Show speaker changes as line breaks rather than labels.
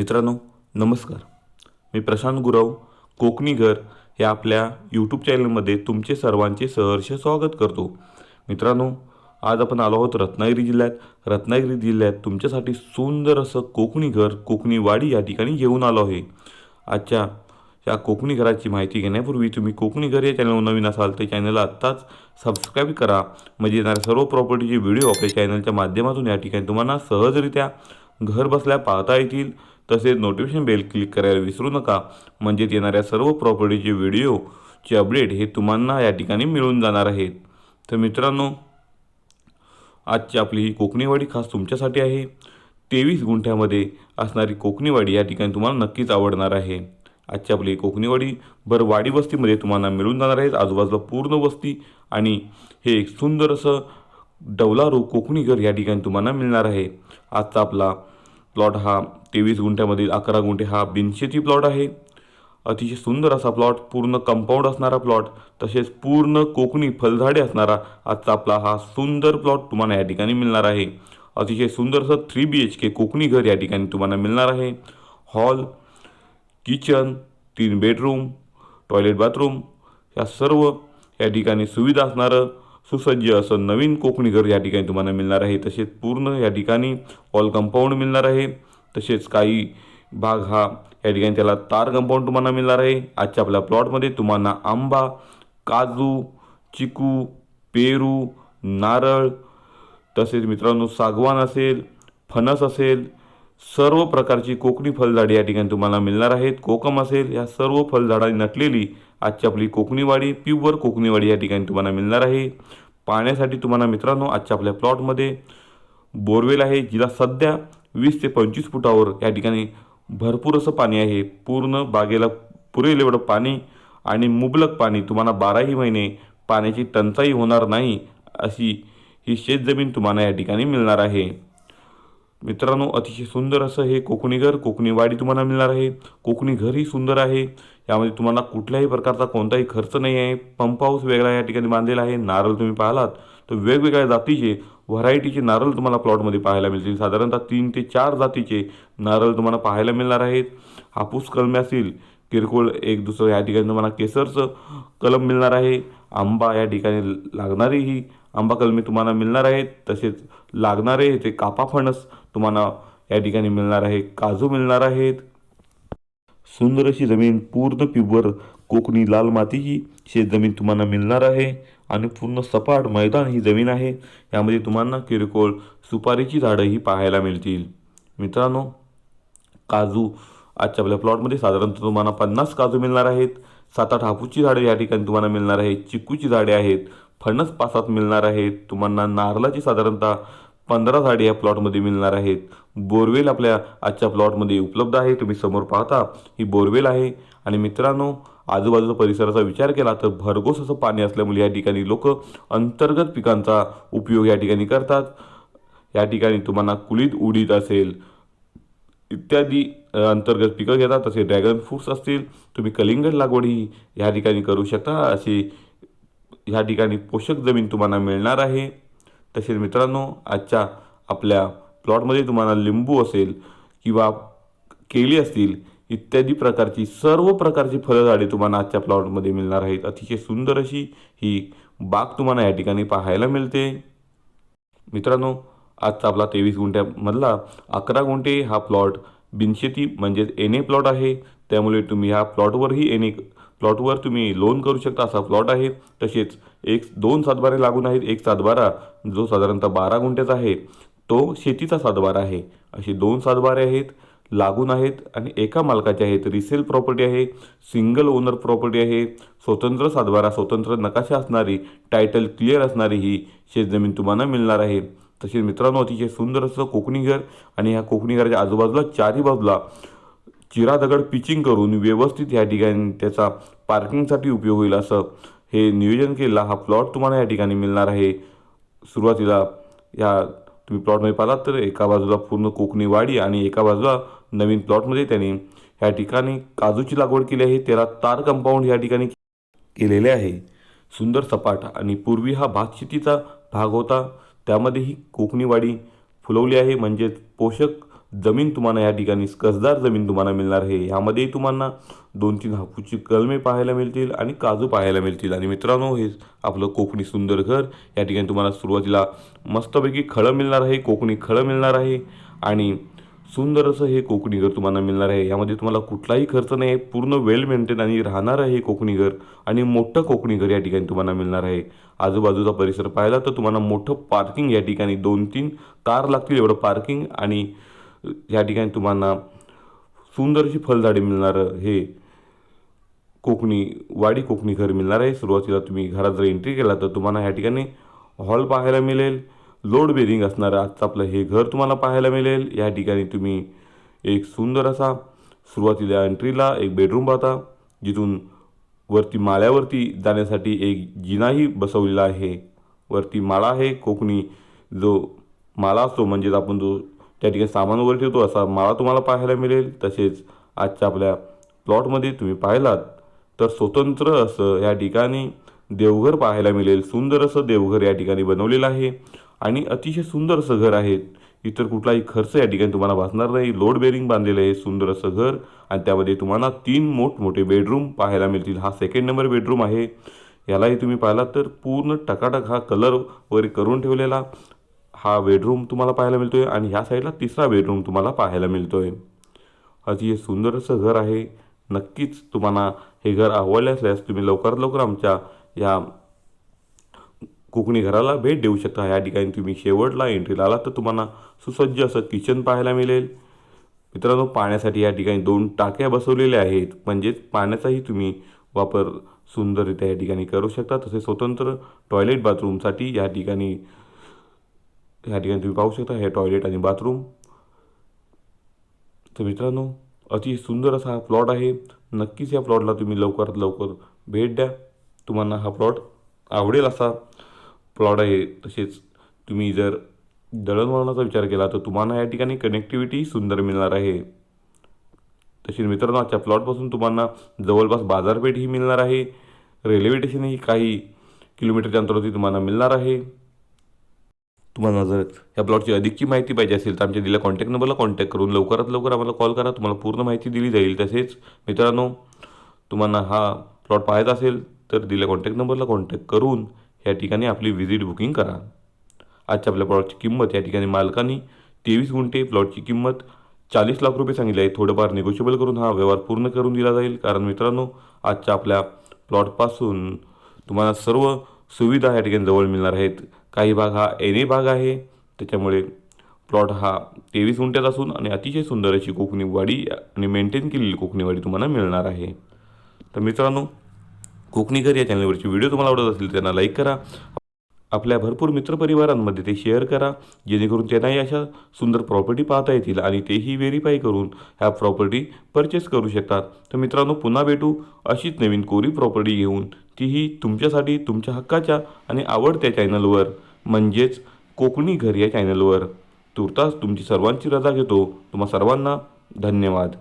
मित्रांनो नमस्कार. मी प्रशांत गुरव कोकणी घर हे आपल्या यूट्यूब चॅनलमध्ये तुमचे सर्वांचे सहर्ष स्वागत करतो. मित्रांनो आज आपण आलो आहोत रत्नागिरी जिल्ह्यात. रत्नागिरी जिल्ह्यात तुमच्यासाठी सुंदर असं कोकणी घर कोकणी वाडी या ठिकाणी घेऊन आलो आहे. आजच्या या कोकणी घराची माहिती घेण्यापूर्वी तुम्ही कोकणी घर या चॅनलवर नवीन असाल तर चॅनलला आत्ताच सबस्क्राईब करा. म्हणजे येणाऱ्या सर्व प्रॉपर्टीचे व्हिडिओ आपल्या चॅनलच्या माध्यमातून या ठिकाणी तुम्हाला सहजरित्या घर बसल्या पाहता येतील. तसेच नोटिफिकेशन बेल क्लिक करायला विसरू नका. म्हणजेच येणाऱ्या सर्व प्रॉपर्टीचे व्हिडिओचे अपडेट हे तुम्हाला या ठिकाणी मिळून जाणार आहेत. तर मित्रांनो आजची आपली ही कोकणीवाडी खास तुमच्यासाठी आहे. तेवीस गुंठ्यामध्ये असणारी कोकणीवाडी या ठिकाणी तुम्हाला नक्कीच आवडणार आहे. आजची आपली कोकणीवाडी भर वाडी वस्तीमध्ये तुम्हाला मिळून जाणार आहेत आजूबाजूला पूर्ण वस्ती आणि हे एक सुंदर असं डवलारू कोकणी घर या ठिकाणी तुम्हाला मिळणार आहे. आजचा आपला प्लॉट हा तेवीस गुंठ्यामधील अकरा गुंठे हा बिनशेती प्लॉट आहे. अतिशय सुंदर असा प्लॉट पूर्ण कंपाऊंड असणारा प्लॉट तसेच पूर्ण कोकणी फलझाडे असणारा आजचा आपला हा सुंदर प्लॉट तुम्हाला या ठिकाणी मिळणार आहे. अतिशय सुंदर असं three B H K Konkani घर या ठिकाणी तुम्हाला मिळणार आहे. हॉल किचन तीन बेडरूम टॉयलेट बाथरूम या सर्व या ठिकाणी सुविधा असणारं सुसज्ज असं नवीन कोकणी घर या ठिकाणी तुम्हाला मिळणार आहे. तसेच पूर्ण या ठिकाणी ऑल कंपाऊंड मिळणार आहे. तसेच काही भाग हा या ठिकाणी त्याला तार कंपाऊंड तुम्हाला मिळणार आहे. आजच्या आपल्या प्लॉटमध्ये तुम्हाला आंबा काजू चिकू पेरू नारळ तसेच मित्रांनो सागवान असेल फणस असेल सर्व प्रकारची कोकणी फलझाडे या ठिकाणी तुम्हाला मिळणार आहेत. कोकम असेल या सर्व फलझाडांनी नटलेली आजची आपली कोकणीवाडी प्युअर कोकणीवाडी या ठिकाणी तुम्हाला मिळणार आहे. पाण्यासाठी तुम्हाला मित्रांनो आजच्या आपल्या प्लॉटमध्ये बोरवेल आहे जिला सध्या वीस ते पंचवीस फुटावर या ठिकाणी भरपूर असं पाणी आहे. पूर्ण बागेला पुरेल एवढं पाणी आणि मुबलक पाणी तुम्हाला बाराही महिने पाण्याची टंचाई होणार नाही अशी ही शेतजमीन तुम्हाला या ठिकाणी मिळणार आहे. मित्रांनो अतिशय सुंदर असं हे कोकणी घर कोकणी वाडी तुम्हाला मिळणार आहे. कोकणी घरही सुंदर आहे. यामध्ये तुम्हाला कुठल्याही प्रकारचा कोणताही खर्च नाही आहे. पंप हाऊस वेगळा या ठिकाणी बांधलेला आहे. नारळ तुम्ही पाहिलात तर वेगवेगळ्या जातीचे व्हरायटीचे नारळ तुम्हाला प्लॉटमध्ये पाहायला मिळतील. साधारणतः तीन ते चार जातीचे नारळ तुम्हाला पाहायला मिळणार आहेत. हापूस कलमे असतील किरकोळ एक दुसरं या ठिकाणी तुम्हाला केसरचं कलम मिळणार आहे. आंबा या ठिकाणी लागणारीही आंबा कलमे तुम्हाला मिळणार आहेत. तसेच लागणारे ते कापा फणस तुम्हाला या ठिकाणी मिळणार आहे. काजू मिळणार आहेत. सुंदर अशी जमीन पूर्ण पिवर कोकणी लाल मातीची शेतजमीन तुम्हाला मिळणार आहे. आणि पूर्ण सपाट मैदान ही जमीन आहे. यामध्ये तुम्हाला किरकोळ सुपारीची झाडं ही पाहायला मिळतील. मित्रांनो काजू आजच्या आपल्या प्लॉटमध्ये साधारणतः तुम्हाला पन्नास काजू मिळणार आहेत. सात आठ हापूसची झाडे या ठिकाणी तुम्हाला मिळणार आहेत. चिकूची झाडे आहेत. फणस पासात मिळणार आहेत. तुम्हाला नारळाची साधारणतः पंधरा झाडे या प्लॉटमध्ये मिळणार आहेत. बोरवेल आपल्या आजच्या प्लॉटमध्ये उपलब्ध आहे. तुम्ही समोर पाहता ही बोरवेल आहे. आणि मित्रांनो आजूबाजूचा परिसराचा विचार केला तर भरघोस असं पाणी असल्यामुळे या ठिकाणी लोक अंतर्गत पिकांचा उपयोग या ठिकाणी करतात. या ठिकाणी तुम्हाला कुलीत उडीद असेल इत्यादी अंतर्गत पिकं घेतात. तसे ड्रॅगन फ्रूट्स असतील तुम्ही कलिंगड लागवडही ह्या ठिकाणी करू शकता. अशी ह्या ठिकाणी पोषक जमीन तुम्हाला मिळणार आहे. तसेच मित्रांनो आजच्या आपल्या प्लॉटमध्ये तुम्हाला लिंबू असेल किंवा केळी असतील इत्यादी प्रकारची सर्व प्रकारची फळझाडे तुम्हाला आजच्या प्लॉटमध्ये मिळणार आहेत. अतिशय सुंदर अशी ही बाग तुम्हाला या ठिकाणी पाहायला मिळते. मित्रांनो आजचा आपला तेवीस गुंठ्यामधला अकरा गुंठे हा प्लॉट बिनशेती म्हणजेच एन ए प्लॉट आहे. त्यामुळे तुम्ही ह्या प्लॉटवरही एन ए प्लॉटवर तुम्ही लोन करू शकता असा प्लॉट आहे. तसेच एक दोन सातबारे लागून आहेत. एक सातबारा जो साधारणतः बारा गुंठ्याचा आहे तो शेतीचा सातबारा आहे. असे दोन सातबारे आहेत लागून आहेत आणि एका मालकाचे आहेत. रिसेल प्रॉपर्टी आहे सिंगल ओनर प्रॉपर्टी आहे. स्वतंत्र सातबारा स्वतंत्र नकाशा असणारी टायटल क्लिअर असणारी ही शेतजमीन तुम्हाला मिळणार आहे. तसेच मित्रांनो अतिशय सुंदर असं कोकणी घर आणि ह्या कोकणी घराच्या आजूबाजूला चारी बाजूला चिरा दगड पिचिंग करून व्यवस्थित ह्या ठिकाणी त्याचा पार्किंगसाठी उपयोग होईल असं हे नियोजन केलेला हा प्लॉट तुम्हाला या ठिकाणी मिळणार आहे. सुरुवातीला या तुम्ही प्लॉटमध्ये पाहिलात तर एका बाजूला पूर्ण कोकणी वाडी आणि एका बाजूला नवीन प्लॉटमध्ये त्यांनी ह्या ठिकाणी काजूची लागवड केली आहे. त्याला तार कंपाऊंड या ठिकाणी केलेले आहे. सुंदर सपाट आणि पूर्वी हा भातशेतीचा भाग होता. त्यामध्येही कोकणी वाडी फुलवली आहे. म्हणजेच पोषक जमीन तुम्हाला या ठिकाणी कसदार जमीन तुम्हाला मिळणार आहे. ह्यामध्येही तुम्हाला दोन तीन हापूची कलमे पाहायला मिळतील आणि काजू पाहायला मिळतील. आणि मित्रांनो हे आपलं कोकणी सुंदर घर या ठिकाणी तुम्हाला सुरुवातीला मस्तपैकी खळं मिळणार आहे कोकणी खळं मिळणार आहे आणि सुंदर असं हे कोकणी घर तुम्हाला मिळणार आहे. यामध्ये तुम्हाला कुठलाही खर्च नाही आहे पूर्ण वेल मेंटेन आणि राहणार हे कोकणी घर आणि मोठं कोकणी घर या ठिकाणी तुम्हाला मिळणार आहे. आजूबाजूचा परिसर पाहिला तर तुम्हाला मोठं पार्किंग या ठिकाणी दोन तीन कार लागतील एवढं पार्किंग आणि या ठिकाणी तुम्हाला सुंदरशी फळझाडे मिळणारं. हे कोकणी वाडी कोकणी घर मिळणार आहे. सुरुवातीला तुम्ही घरात जर एंट्री केला तर तुम्हाला या ठिकाणी हॉल पाहायला मिळेल. लोड बेरिंग असणारं. आजचं आपलं हे घर तुम्हाला पाहायला मिळेल. या ठिकाणी तुम्ही एक सुंदर असा सुरुवातीला एंट्रीला एक बेडरूम पाहता जिथून वरती माळ्यावरती जाण्यासाठी एक जिनाही बसवलेला आहे. वरती माळा आहे. कोकणी जो माळा असतो म्हणजेच आपण जो त्या ठिकाणी सामान वर ठेवतो असा माळा तुम्हाला पाहायला मिळेल. तसेच आजच्या आपल्या प्लॉटमध्ये तुम्ही पाहिलात तर स्वतंत्र असं या ठिकाणी देवघर पाहायला मिळेल. सुंदर असं देवघर या ठिकाणी बनवलेलं आहे. आणि अतिशय सुंदर असं घर आहे. इतर कुठलाही खर्च या ठिकाणी तुम्हाला भासणार नाही. लोड बेरिंग बांधलेलं आहे सुंदर असं घर. आणि त्यामध्ये तुम्हाला तीन मोठमोठे बेडरूम पाहायला मिळतील. हा सेकंड नंबर बेडरूम आहे. यालाही तुम्ही पाहिलात तर पूर्ण टकाटक हा कलर वगैरे करून ठेवलेला. हा बेडरूम तुम्हाला पाहायला मिळतो आहे आणि ह्या साईडला तिसरा बेडरूम तुम्हाला पाहायला मिळतो आहे अतिशय सुंदर असं घर आहे. नक्कीच तुम्हाला हे घर आवडले असल्यास तुम्ही लवकरात लवकर आमच्या या कोकणी घराला भेट देऊ शकता. या ठिकाणी तुम्ही शेवटला एंट्रीला आला तर तुम्हाला सुसज्ज असं किचन पाहायला मिळेल. मित्रांनो पाण्यासाठी या ठिकाणी दोन टाक्या बसवलेल्या आहेत. म्हणजेच पाण्याचाही तुम्ही वापर सुंदररित्या या ठिकाणी करू शकता. तसे स्वतंत्र टॉयलेट बाथरूमसाठी या ठिकाणी ह्या ठिकाणी तुम्ही पाहू शकता हे टॉयलेट आणि बाथरूम तर मित्रांनो अति सुंदर असा हा प्लॉट आहे नक्कीच या प्लॉटला तुम्ही लवकरात लवकर भेट द्या तुम्हाला हा प्लॉट आवडेल असा प्लॉट आहे तसेच तुम्ही जर दळणवळणाचा विचार केला तर तुम्हाला या ठिकाणी कनेक्टिव्हिटी सुंदर मिळणार आहे तसेच मित्रांनो आजच्या प्लॉटपासून तुम्हाला जवळपास बाजारपेठही मिळणार आहे रेल्वे स्टेशनही काही किलोमीटरच्या अंतरावरती तुम्हाला मिळणार आहे तुम्हाला जर या प्लॉटची अधिकची माहिती पाहिजे असेल तर आमच्या दिल्या कॉन्टॅक्ट नंबरला कॉन्टॅक्ट करून लवकरात लवकर आम्हाला कॉल करा. तुम्हाला पूर्ण माहिती दिली जाईल तसेच. मित्रांनो तुम्हाला हा प्लॉट पाहायचा असेल तर दिल्या कॉन्टॅक्ट नंबरला कॉन्टॅक्ट करून या ठिकाणी आपली व्हिजिट बुकिंग करा. आजच्या आपल्या प्लॉटची किंमत या ठिकाणी मालकांनी तेवीस गुंठे प्लॉटची किंमत चाळीस लाख रुपये सांगितली आहे. थोडंफार निगोशिएबल करून हा व्यवहार पूर्ण करून दिला जाईल. कारण मित्रांनो आजच्या आपल्या प्लॉटपासून तुम्हाला सर्व सुविधा या ठिकाणी जवळ मिळणार आहेत. काही भाग हा एन ए भाग आहे. त्याच्यामुळे प्लॉट हा तेवीस गुंठ्यात असून आणि अतिशय सुंदर अशी कोकणी वाडी आणि मेंटेन केलेली कोकणी वाडी तुम्हाला मिळणार आहे. तर मित्रांनो कोकणी घर या चॅनलवरची व्हिडिओ तुम्हाला आवडत असेल तर त्यांना लाईक करा. आपल्या भरपूर मित्रपरिवारांमध्ये ते शेअर करा. जेणेकरून त्यांनाही अशा सुंदर प्रॉपर्टी पाहता येतील आणि तेही व्हेरीफाय करून ह्या प्रॉपर्टी परचेस करू शकतात. तर मित्रांनो पुन्हा भेटू अशीच नवीन कोरी प्रॉपर्टी घेऊन. तीही तुमच्यासाठी तुमच्या हक्काच्या आणि आवडत्या चॅनलवर म्हणजेच कोकणी घर या चॅनलवर तुर्तास तुमची सर्वांची रजा घेतो. तुम्हा सर्वांना धन्यवाद.